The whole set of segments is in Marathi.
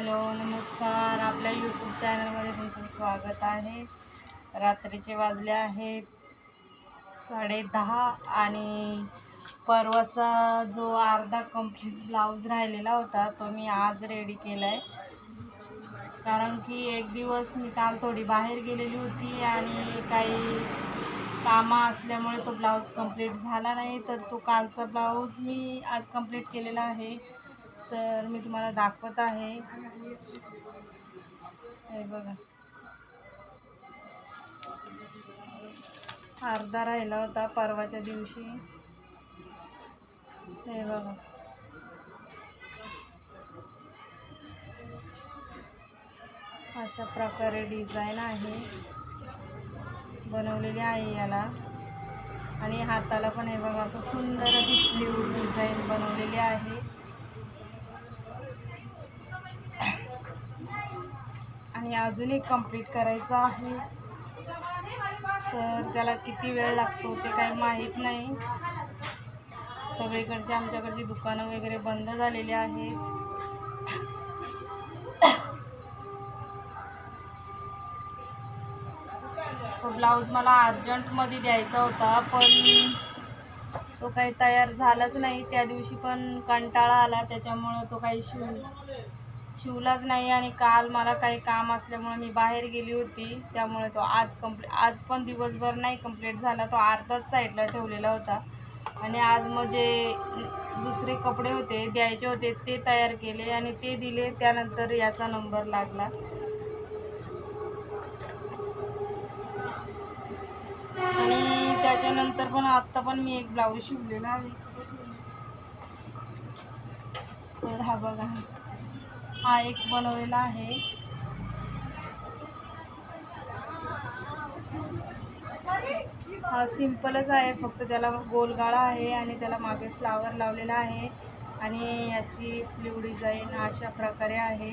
हॅलो नमस्कार. आपल्या यूट्यूब चॅनलमध्ये तुमचं स्वागत आहे. रात्रीचे वाजले आहेत साडे दहा आणि परवाचा जो अर्धा कंप्लीट ब्लाऊज राहिलेला होता तो मी आज रेडी केला आहे कारण की एक दिवस मी काल थोडी बाहेर गेलेली होती आणि काही कामं असल्यामुळे तो ब्लाऊज कंप्लीट झाला नाही. तर तो कालचा ब्लाऊज मी आज कंप्लीट केलेला आहे. तर मी तुम्हाला दाखवत आहे. हे बघा. अर्धा राहिला होता परवाच्या दिवशी. हे बघा. अशा प्रकारे डिझाईन आहे. बनवलेली आहे याला. आणि हाताला पण हे बघा असं सुंदर स्लीव डिझाईन बनवलेली आहे. आणि अजून एक कंप्लीट करायचं आहे. तर त्याला किती वेळ लागतो ते काही माहीत नाही. सगळीकडची आमच्याकडची दुकानं वगैरे बंद झालेली आहेत. तो ब्लाऊज मला अर्जंटमध्ये द्यायचा होता पण तो काही तयार झालाच नाही. त्या दिवशी पण कंटाळा आला त्याच्यामुळं तो काही शिव शिवलाच नाही आणि काल मला काही काम असल्यामुळे मी बाहेर गेली होती. त्यामुळे तो आज कंप्ली आज पण दिवसभर नाही कंप्लीट झाला. तो अर्धाच साईडला ठेवलेला होता. आणि आज म्हणजे दुसरे कपडे होते द्यायचे होते ते तयार केले आणि ते दिले. त्यानंतर याचा नंबर लागला. आणि त्याच्यानंतर पण आत्ता पण मी एक ब्लाऊज शिवलेला आहे. तर हा बघा. हा एक बनवलेला आहे. हा सिम्पलच आहे फक्त त्याला गोलगाळा आहे आणि त्याला मागे फ्लावर लावलेला आहे आणि याची स्लीव डिझाईन अशा प्रकारे आहे.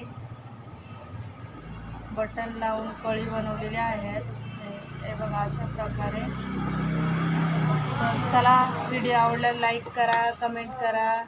बटन लावून कळी बनवलेल्या आहेत. हे- बघा अशा प्रकारे. तर चला व्हिडिओ आवडला लाईक करा कमेंट करा.